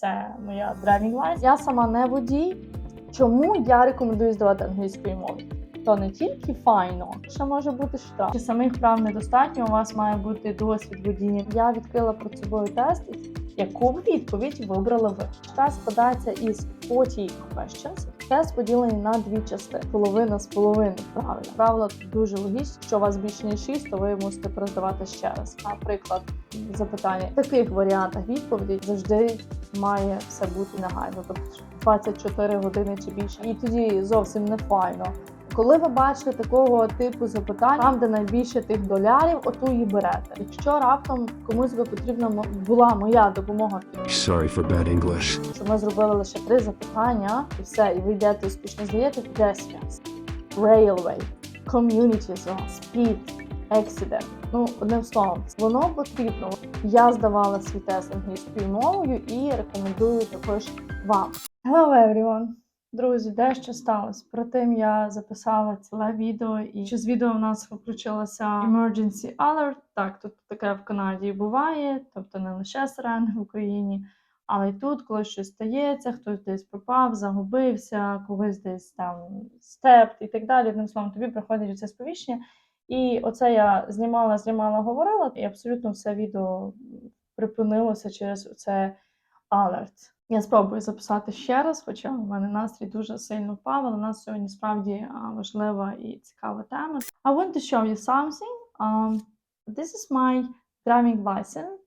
Це моя driving license. Я сама не водій. Чому я рекомендую здавати англійською мовою? То не тільки файно, ще може бути штраф. Чи самих прав недостатньо, у вас має бути досвід водіння. Я відкрила перед собою тест, яку відповідь вибрали ви. Тест складається із 40 questions. Тест поділений на дві частини. Половина з половини правильно. Правила дуже логічні. що у вас більше ніж 6, то ви мусите передавати ще раз. Наприклад, запитання в таких варіантах відповіді завжди має все бути негайно, тобто 24 години чи більше. І тоді зовсім не файно. Коли ви бачите такого типу запитань, там, де найбільше тих долярів, оту і берете. Якщо раптом комусь би потрібна була моя допомога Sorry for bad English. що ми зробили лише три запитання, і все, і ви йдете успішно здаєте pedestrians, railway, community zone, speed, accident. Ну, одним словом, воно потрібно. Я здавала свій тест англійською мовою і рекомендую також вам. Hello everyone! Друзі, дещо сталося. Протим я записала ціле відео, і що з відео в нас включилося Emergency Alert. Так, тут таке в Канаді буває, тобто не лише сирени в Україні. Але й тут, коли щось стається, хтось десь пропав, загубився, когось десь там степ і так далі. Одним словом, тобі приходить це сповіщення. І оце я знімала, знімала, говорила, і абсолютно все відео припинилося через це alert. Я спробую записати ще раз, хоча у мене настрій дуже сильно впав, але у нас сьогодні справді а, важлива і цікава тема. I want to show you something. Um, this is my driving license,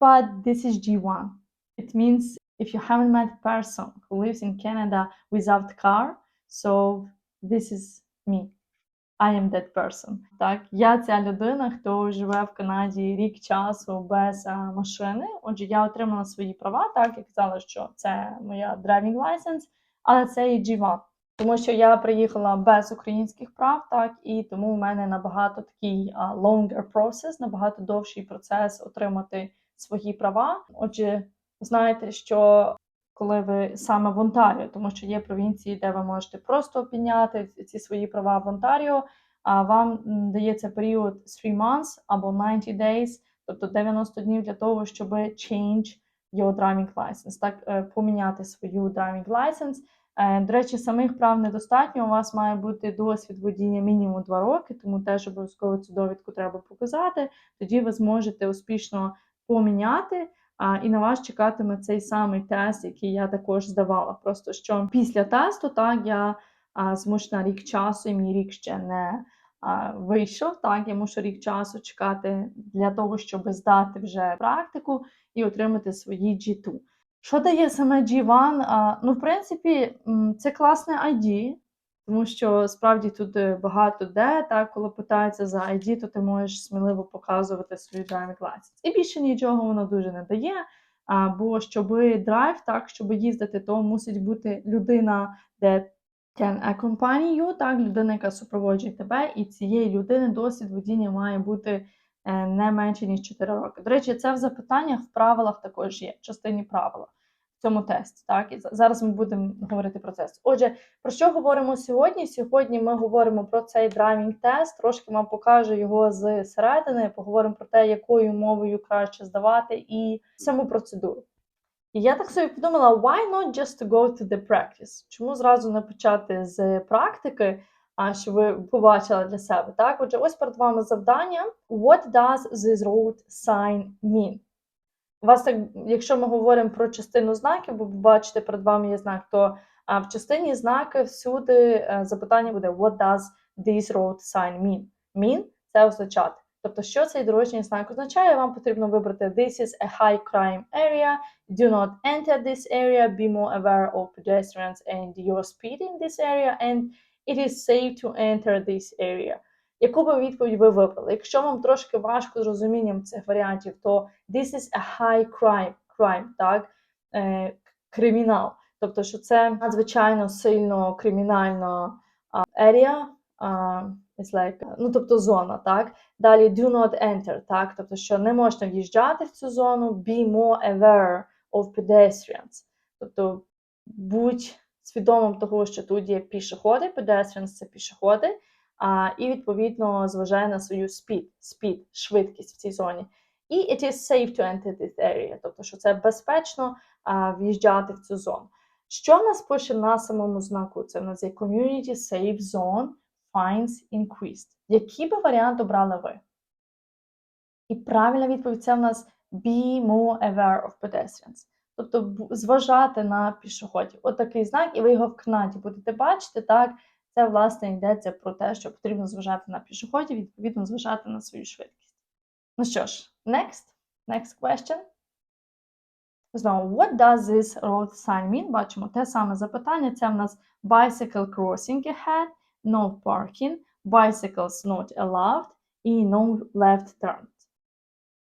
but this is G1. It means if you haven't met a person who lives in Canada without car, so this is me. I am that person. Так, я ця людина, хто живе в Канаді рік часу без а, машини. Отже, я отримала свої права, так я казала, що це моя driving license, але це і G1. Тому що я приїхала без українських прав, так і тому в мене набагато такий а, longer process, набагато довший процес отримати свої права. Отже, знаєте, що коли ви саме в Онтаріо, тому що є провінції, де ви можете просто підняти ці свої права в Онтаріо, вам м, дається період 3 months або 90 days, тобто 90 днів для того, щоб change your driving license, так е, поміняти свою driving license. Е, До речі, самих прав недостатньо. У вас має бути досвід водіння мінімум 2 роки, тому теж обов'язково цю довідку треба показати. Тоді ви зможете успішно поміняти. А, і на вас чекатиме цей самий тест, який я також здавала. Просто що після тесту, так, я а, змушена рік часу, і мій рік ще не а, вийшов. Так, я мушу рік часу чекати для того, щоб здати вже практику і отримати свої G2. Що дає саме G1? А, ну, в принципі, це класне ID, тому що справді тут е, багато де, так, коли питаються за ID, то ти можеш сміливо показувати свою driving license. І більше нічого воно дуже не дає. А, бо щоб драйв, так, щоб їздити, то мусить бути людина, де can you, так, людина, яка супроводжує тебе, і цієї людини досвід водіння має бути е, не менше, ніж 4 роки. До речі, це в запитаннях в правилах також є, в частині правила в цьому тесті. Так, і зараз ми будемо говорити про це. Отже, про що говоримо сьогодні? Сьогодні ми говоримо про цей драйвінг тест. Трошки вам покажу його з середини. Поговоримо про те, якою мовою краще здавати, і саму процедуру. І я так собі подумала, why not just to go to the practice? Чому зразу не почати з практики, а що ви побачили для себе? Так, отже, ось перед вами завдання. What does this road sign mean? У вас так, якщо ми говоримо про частину знаків, бо ви бачите, перед вами є знак, то в частині знаки всюди е, запитання буде What does this road sign mean? Mean – це означати. Тобто, що цей дорожній знак означає, вам потрібно вибрати This is a high crime area. Do not enter this area. Be more aware of pedestrians and your speed in this area. And it is safe to enter this area. Яку би відповідь ви вибрали? Якщо вам трошки важко з розумінням цих варіантів, то this is a high crime, crime так? Е, кримінал. Тобто, що це надзвичайно сильно кримінальна area, it's like, ну, тобто зона, так? Далі do not enter, так? Тобто, що не можна в'їжджати в цю зону, be more aware of pedestrians. Тобто, будь свідомим того, що тут є пішоходи, pedestrians – це пішоходи, а, і відповідно зважає на свою speed, speed, швидкість в цій зоні. І it is safe to enter this area, тобто, що це безпечно а, в'їжджати в цю зону. Що в нас пише на самому знаку? Це в нас є Community Safe Zone Fines Increased. Який би варіант обрали ви? І правильна відповідь це в нас be more aware of pedestrians. Тобто зважати на пішоходів. От такий знак, і ви його в кнаті будете бачити, так? Це, власне, йдеться про те, що потрібно зважати на пішоходів, відповідно, зважати на свою швидкість. Ну що ж, next, next question. Знову, what does this road sign mean? Бачимо те саме запитання. Це в нас bicycle crossing ahead, no parking, bicycles not allowed і no left turns.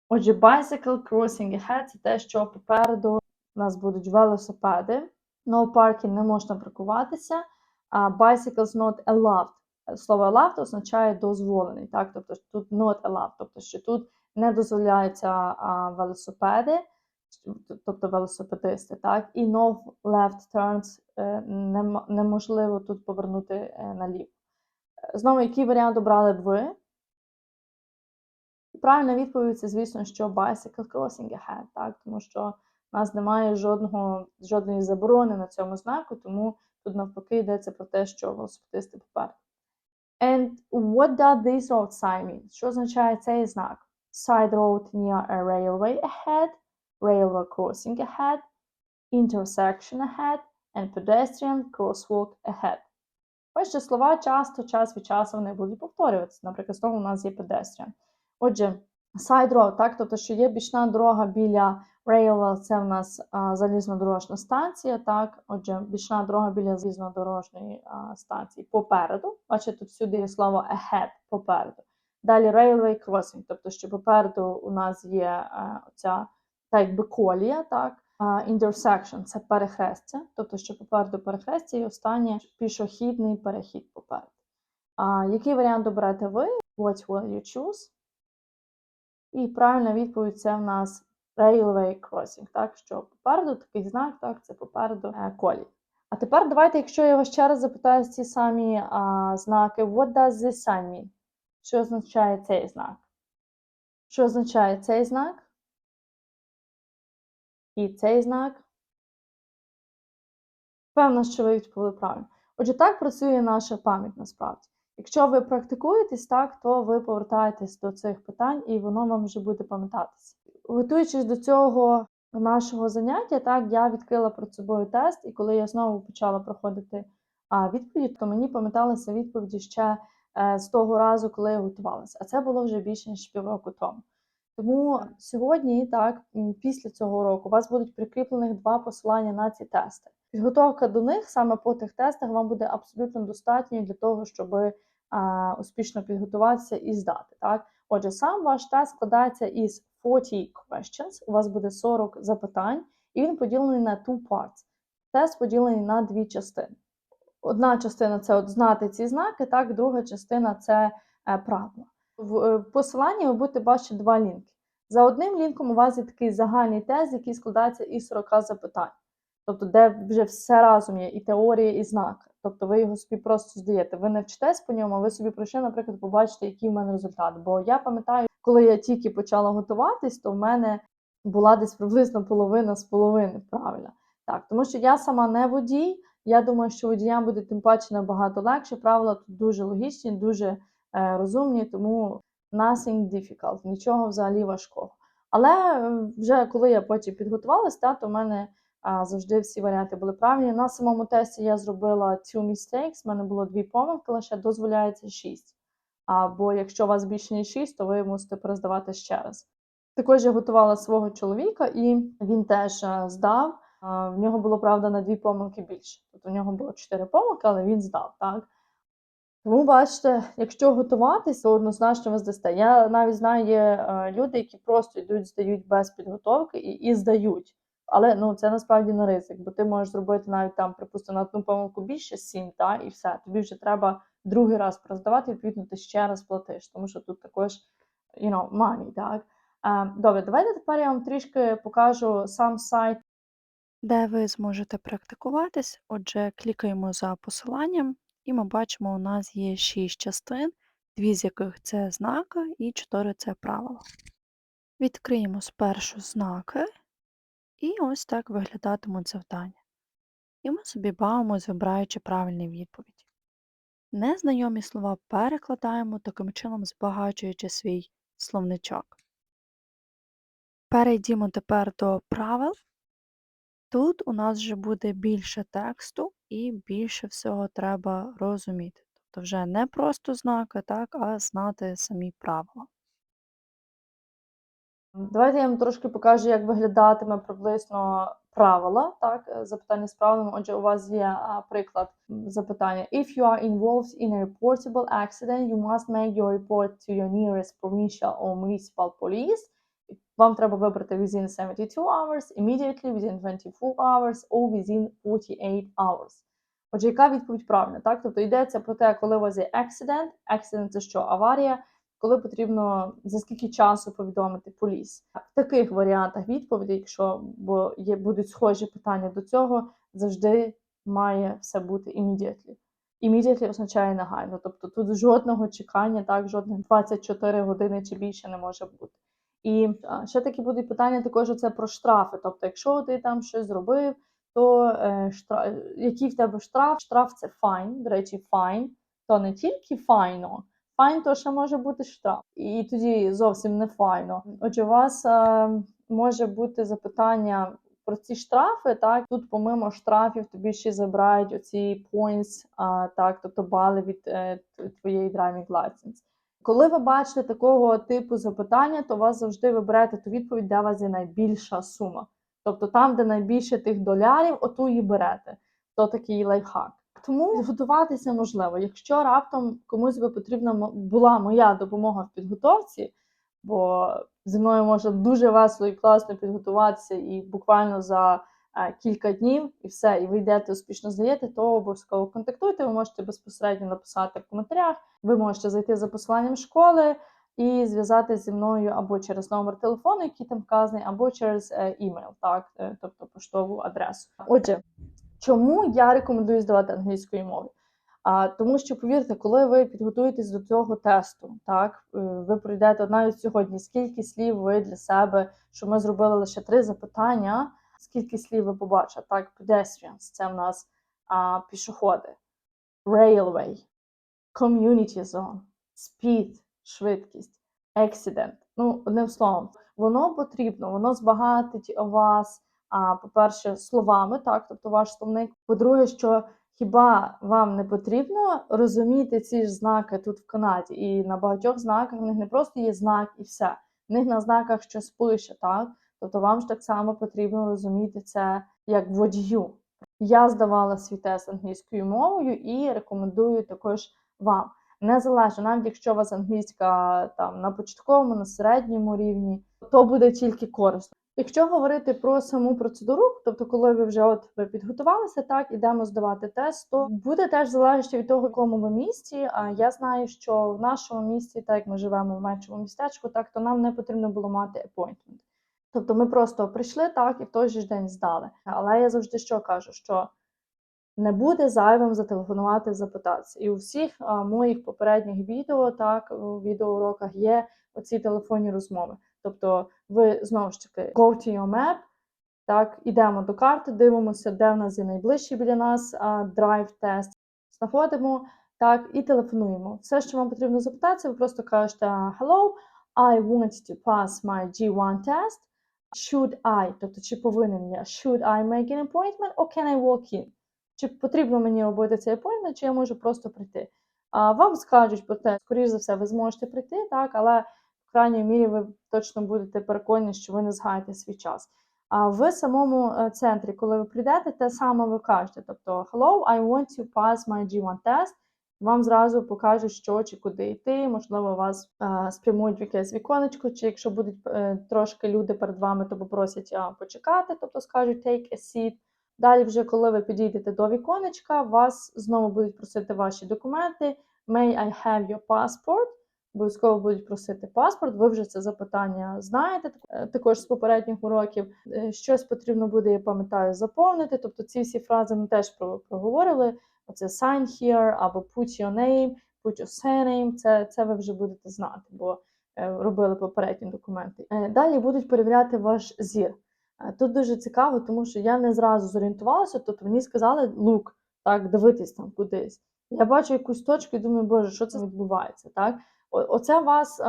Отже, bicycle crossing ahead це те, що попереду у нас будуть велосипеди. No parking не можна паркуватися. А bicycles not allowed. Слово allowed означає дозволений. Так? Тобто тут not allowed, тобто що тут не дозволяються велосипеди, тобто велосипедисти, так? І no left turns е, неможливо тут повернути е, наліво. Е, Знову, який варіант обрали б ви? Правильна відповідь це, звісно, що bicycle crossing ahead, так? тому що в нас немає жодного, жодної заборони на цьому знаку, тому тут навпаки йдеться про те, що велосипедисти попереду. And what does this road sign mean? Що означає цей знак? Side road near a railway ahead, railway crossing ahead, intersection ahead, and pedestrian crosswalk ahead. Бачите, слова часто, час від часу вони будуть повторюватися. Наприклад, знову у нас є pedestrian. Отже, side road, так, тобто, що є бічна дорога біля railway, це в нас а, залізнодорожна станція, так, отже, бічна дорога біля залізнодорожньої а, станції попереду. Бачите, тут всюди є слово ahead, попереду. Далі railway crossing, тобто, що попереду у нас є а, оця так якби колія, так, intersection – це перехрестя, тобто, що попереду перехрестя і останнє пішохідний перехід попереду. А, який варіант оберете ви? What will you choose? І правильна відповідь це в нас railway crossing, так, що попереду такий знак, так, це попереду е, колії. А тепер давайте, якщо я вас ще раз запитаю ці самі а, знаки, what does this sign mean? Що означає цей знак? Що означає цей знак? І цей знак? Певно, що ви відповіли правильно. Отже, так працює наша пам'ять насправді. Якщо ви практикуєтесь так, то ви повертаєтесь до цих питань і воно вам вже буде пам'ятатися. Готуючись до цього нашого заняття, так я відкрила перед собою тест, і коли я знову почала проходити а, відповіді, то мені пам'яталися відповіді ще е, з того разу, коли я готувалася. А це було вже більше ніж півроку тому. Тому сьогодні, так, після цього року, у вас будуть прикріплених два посилання на ці тести. Підготовка до них саме по тих тестах вам буде абсолютно достатньою для того, щоб а, успішно підготуватися і здати. Так? Отже, сам ваш тест складається із 40 questions, у вас буде 40 запитань, і він поділений на two parts. Тест поділений на дві частини. Одна частина це от знати ці знаки, так, друга частина це е, правила. В е, посиланні ви будете бачити два лінки. За одним лінком у вас є такий загальний тест, який складається із 40 запитань. Тобто, де вже все разом є, і теорія, і знаки. Тобто ви його собі просто здаєте. Ви не вчитесь по ньому, а ви собі прийшли, наприклад, побачите, який в мене результат. Бо я пам'ятаю, коли я тільки почала готуватись, то в мене була десь приблизно половина з половини правильно. Так, тому що я сама не водій. Я думаю, що водіям буде тим паче набагато легше. Правила тут дуже логічні, дуже розумні, тому nothing difficult, нічого взагалі важкого. Але е, вже коли я потім підготувалася, та, то в мене завжди всі варіанти були правильні. На самому тесті я зробила two mistakes, в мене було дві помилки, лише дозволяється шість. Або якщо у вас більше ніж шість, то ви мусите перездавати ще раз. Також я готувала свого чоловіка, і він теж е, здав. В нього було, правда, на дві помилки більше. Тобто у нього було чотири помилки, але він здав, так? Тому бачите, якщо готуватись, то однозначно ви здасте. Я навіть знаю, є е, люди, які просто йдуть, здають без підготовки і, і здають. Але ну це насправді не ризик, бо ти можеш зробити навіть там, припустимо, на одну помилку більше сім, та і все. Тобі вже треба другий раз проздавати, відповідно, ти ще раз платиш, тому що тут також you know, money, так. Е, добре, давайте тепер я вам трішки покажу сам сайт. де ви зможете практикуватись. Отже, клікаємо за посиланням, і ми бачимо, у нас є 6 частин, дві з яких це знаки і 4 це правила. Відкриємо спершу знаки. І ось так виглядатимуть завдання. І ми собі бавимось, вибираючи правильні відповіді. Незнайомі слова перекладаємо, таким чином збагачуючи свій словничок. Перейдімо тепер до правил. Тут у нас вже буде більше тексту і більше всього треба розуміти. Тобто вже не просто знаки, так, а знати самі правила. Давайте я вам трошки покажу, як виглядатиме приблизно правила, так, е, запитання з правилами. Отже, у вас є приклад запитання. If you are involved in a reportable accident, you must make your report to your nearest provincial or municipal police. Вам треба вибрати within 72 hours, immediately, within 24 hours, or within 48 hours. Отже, яка відповідь правильна? Так? Тобто йдеться про те, коли у вас є accident, accident – це що? Аварія, коли потрібно за скільки часу повідомити поліс. В таких варіантах відповіді, якщо бо є будуть схожі питання до цього, завжди має все бути immediately. Immediately означає негайно. Тобто тут жодного чекання, так, жодних 24 години чи більше не може бути. І ще такі будуть питання також це про штрафи. Тобто, якщо ти там щось зробив, то е, штраф, який в тебе штраф? Штраф це файн. До речі, файн то не тільки файно, файн то ще може бути штраф. І тоді зовсім не файно. Отже, у вас е, може бути запитання про ці штрафи. Так, тут, помимо штрафів, тобі ще забирають оці points, так, тобто бали від е, твоєї driving license. Коли ви бачите такого типу запитання, то вас завжди ви берете ту відповідь, де у вас є найбільша сума. Тобто там, де найбільше тих долярів, оту і берете. То такий лайфхак. Тому підготуватися можливо. Якщо раптом комусь би потрібна була моя допомога в підготовці, бо зі мною можна дуже весело і класно підготуватися, і буквально за кілька днів, і все, і ви йдете успішно здаєте, то обов'язково контактуйте. Ви можете безпосередньо написати в коментарях. Ви можете зайти за посиланням школи і зв'язатися зі мною або через номер телефону, який там вказаний, або через е, імейл, так, е, тобто поштову адресу. Отже, чому я рекомендую здавати англійською мовою? А, тому що, повірте, коли ви підготуєтесь до цього тесту, так, е, ви пройдете навіть сьогодні, скільки слів ви для себе, що ми зробили лише три запитання, скільки слів ви побачите, так, pedestrians, це в нас а, пішоходи, railway, community zone, speed, швидкість, accident. Ну, одним словом, воно потрібно, воно збагатить вас, а, по-перше, словами, так, тобто ваш словник. По-друге, що хіба вам не потрібно розуміти ці ж знаки тут в Канаді? І на багатьох знаках в них не просто є знак і все. В них на знаках щось пише, так? Тобто вам ж так само потрібно розуміти це як водію. Я здавала свій тест англійською мовою і рекомендую також вам. Незалежно, навіть якщо у вас англійська там на початковому, на середньому рівні, то буде тільки корисно. Якщо говорити про саму процедуру, тобто, коли ви вже от ви підготувалися, так ідемо здавати тест, то буде теж залежати від того, в якому ви місті. А я знаю, що в нашому місті, так як ми живемо в меншому містечку, так то нам не потрібно було мати appointment. Тобто ми просто прийшли так і в той же день здали. Але я завжди що кажу, що не буде зайвим зателефонувати, запитатися. І у всіх а, моїх попередніх відео, так, у відеоуроках є оці телефонні розмови. Тобто, ви знову ж таки go to your map, так, ідемо до карти, дивимося, де в нас є найближчий біля нас драйв-тест, знаходимо так і телефонуємо. Все, що вам потрібно запитатися, ви просто кажете Hello, I want to pass my G1 test. Should I, тобто чи повинен я, should I make an appointment or can I walk in? Чи потрібно мені робити цей appointment, чи я можу просто прийти? А вам скажуть про те, скоріш за все, ви зможете прийти, так, але в крайній мірі ви точно будете переконані, що ви не згаєте свій час. А в самому е, центрі, коли ви прийдете, те саме ви кажете. Тобто, hello, I want to pass my G1 test. Вам зразу покажуть, що чи куди йти. Можливо, вас е, спрямують в якесь віконечко, чи якщо будуть е, трошки люди перед вами, то попросять е, почекати, тобто скажуть take a seat. Далі, вже коли ви підійдете до віконечка, вас знову будуть просити ваші документи. May I have your passport? Обов'язково будуть просити паспорт. Ви вже це запитання знаєте е, також з попередніх уроків. Е, Щось потрібно буде, я пам'ятаю, заповнити. Тобто ці всі фрази ми теж про- проговорили. Оце sign here або put your name, put your surname. Це, це ви вже будете знати, бо е, робили попередні документи. Е, Далі будуть перевіряти ваш зір. Е, Тут дуже цікаво, тому що я не зразу зорієнтувалася, тобто мені сказали лук, так, дивитись там кудись. Я бачу якусь точку і думаю, боже, що це відбувається, так? Оце вас,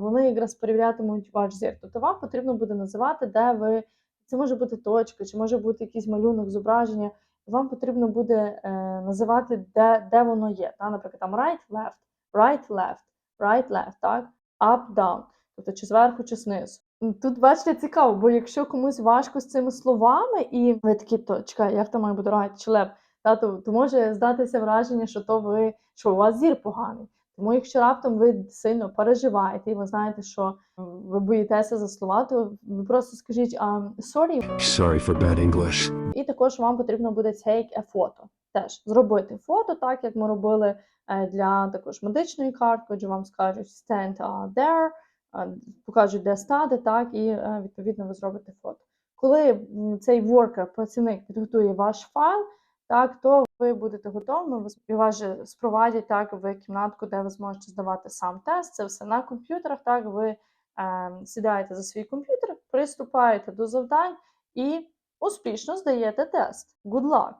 вони якраз перевірятимуть ваш зір. Тобто вам потрібно буде називати, де ви, це може бути точка, чи може бути якийсь малюнок, зображення. Вам потрібно буде е, називати, де, де воно є. Та? Наприклад, там right, left, right, left, right, left, так? up, down. Тобто чи зверху, чи знизу. Тут бачите цікаво, бо якщо комусь важко з цими словами, і ви такі, то чекай, як то має бути right чи left, та, то, то може здатися враження, що то ви, що у вас зір поганий. Тому якщо раптом ви сильно переживаєте і ви знаєте, що ви боїтеся за слова, то ви просто скажіть um, sorry, Sorry for bad English. і також вам потрібно буде take a photo. Теж зробити фото, так як ми робили е, для також медичної картки, отже, вам скажуть stand there, покажуть, де стати, так, і е, відповідно ви зробите фото. Коли цей worker, працівник підготує ваш файл, так, то ви будете готові, і вас же спровадять так в кімнатку, де ви зможете здавати сам тест. Це все на комп'ютерах. Так, ви е, сідаєте за свій комп'ютер, приступаєте до завдань і успішно здаєте тест. Good luck!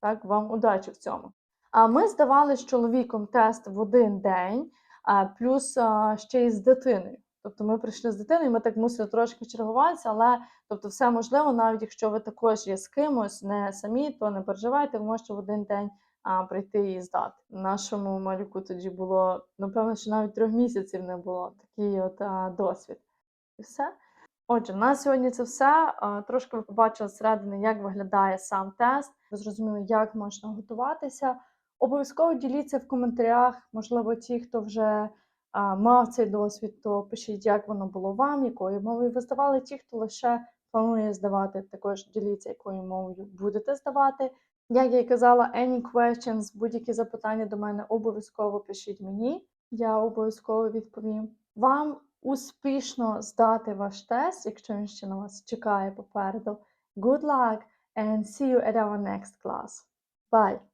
Так, вам удачі в цьому. А ми здавали з чоловіком тест в один день, а, плюс а, ще й з дитиною. Тобто ми прийшли з дитиною, ми так мусили трошки чергуватися, але тобто все можливо, навіть якщо ви також є з кимось, не самі, то не переживайте, ви можете в один день а, прийти і здати. Нашому малюку тоді було, напевно, що навіть трьох місяців не було такий от а, досвід. І все. Отже, на сьогодні це все. Трошки ви побачили зсередини, як виглядає сам тест. Ви зрозуміли, як можна готуватися. Обов'язково діліться в коментарях. Можливо, ті, хто вже мав цей досвід, то пишіть, як воно було вам, якою мовою ви здавали. Ті, хто лише планує здавати, також діліться, якою мовою будете здавати. Як я і казала, any questions, будь-які запитання до мене обов'язково пишіть мені. Я обов'язково відповім. Вам успішно здати ваш тест, якщо він ще на вас чекає попереду. Good luck and see you at our next class. Bye!